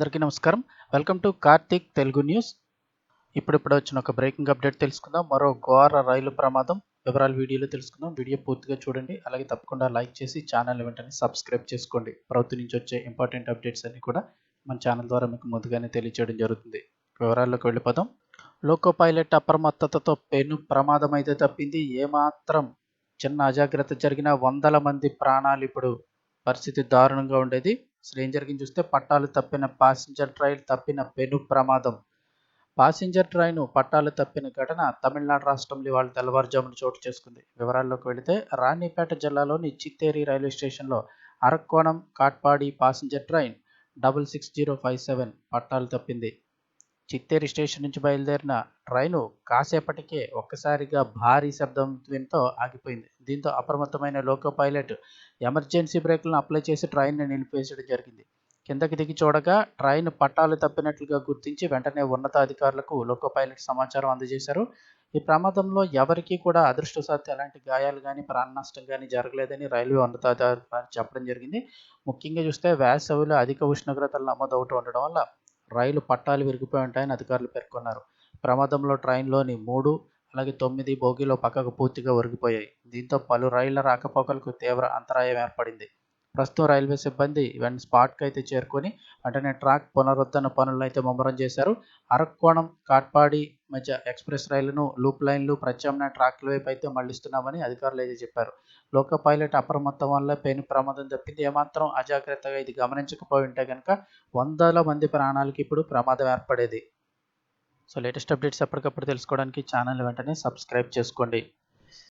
అందరికీ నమస్కారం. Welcome to Karthik Telugu news. ఇప్పుడిప్పుడు వచ్చిన ఒక బ్రేకింగ్ అప్డేట్ తెలుసుకుందాం. మరో ఘోర రైలు ప్రమాదం. వివరాలు వీడియోలో తెలుసుకుందాం. వీడియో పూర్తిగా చూడండి. అలాగే తప్పకుండా లైక్ చేసి ఛానల్ వెంటనే సబ్స్క్రైబ్ చేసుకోండి. ప్రభుత్వం నుంచి వచ్చే ఇంపార్టెంట్ అప్డేట్స్ అన్ని కూడా మన ఛానల్ ద్వారా మీకు ముందుగానే తెలియచేయడం జరుగుతుంది. వివరాల్లోకి వెళ్ళిపోదాం. లోకో పైలట్ అప్రమత్తతతో పెను ప్రమాదం అయితే తప్పింది. ఏమాత్రం చిన్న అజాగ్రత్త జరిగిన వందల మంది ప్రాణాలు ఇప్పుడు పరిస్థితి దారుణంగా ఉండేది. రేంజర్కి చూస్తే పట్టాలు తప్పిన ప్యాసింజర్ ట్రైన్ తప్పిన పెను ప్రమాదం. ప్యాసింజర్ ట్రైన్ పట్టాలు తప్పిన ఘటన తమిళనాడు రాష్ట్రంలో ఇవాళ తెల్లవారుజామున చోటు చేసుకుంది. వివరాల్లోకి వెళితే రాణిపేట జిల్లాలోని చిత్తేరి రైల్వే స్టేషన్లో Arakkonam Katpadi passenger train double six zero five seven పట్టాలు తప్పింది. చిత్తేరి స్టేషన్ నుంచి బయలుదేరిన ట్రైను కాసేపటికే ఒక్కసారిగా భారీ శబ్దం వింతో ఆగిపోయింది. దీంతో అప్రమత్తమైన లోకో పైలట్ ఎమర్జెన్సీ బ్రేక్లను అప్లై చేసి ట్రైన్ను నిలిపేసడం జరిగింది. కిందకి దిగి చూడగా ట్రైన్ పట్టాలు తప్పినట్లుగా గుర్తించి వెంటనే ఉన్నతాధికారులకు లోకో పైలట్ సమాచారం అందజేశారు. ఈ ప్రమాదంలో ఎవరికీ కూడా అదృష్టవశాత్తు ఎలాంటి గాయాలు కానీ ప్రాణ నష్టం కానీ జరగలేదని రైల్వే ఉన్నతాధికారులు చెప్పడం జరిగింది. ముఖ్యంగా చూస్తే వేసవిలో అధిక ఉష్ణోగ్రతలు నమోదవుతూ ఉండడం వల్ల రైలు పట్టాలు విరిగిపోయి ఉంటాయని అధికారులు పేర్కొన్నారు. ప్రమాదంలో ట్రైన్లోని మూడు అలాగే తొమ్మిది బోగీలో పక్కకు పూర్తిగా ఒరిగిపోయాయి. దీంతో పలు రైళ్ళ రాకపోకలకు తీవ్ర అంతరాయం ఏర్పడింది. ప్రస్తుతం రైల్వే సిబ్బంది వెంట స్పాట్కి అయితే చేరుకొని వెంటనే ట్రాక్ పునరుద్ధరణ పనులను అయితే ముమ్మరం చేశారు. అరక్కోణం కాట్పాడి మధ్య ఎక్స్ప్రెస్ రైళ్ళను లూప్ లైన్లు ప్రత్యామ్నాయ ట్రాక్ల వైపు అయితే మళ్ళిస్తున్నామని అధికారులు అయితే చెప్పారు. లోకో పైలట్ అప్రమత్తం వల్ల పెను ప్రమాదం తప్పింది. ఏమాత్రం అజాగ్రత్తగా ఇది గమనించకపోయి ఉంటే కనుక వందల మంది ప్రాణాలకి ఇప్పుడు ప్రమాదం ఏర్పడేది. సో లేటెస్ట్ అప్డేట్స్ ఎప్పటికప్పుడు తెలుసుకోవడానికి ఛానల్ వెంటనే సబ్స్క్రైబ్ చేసుకోండి.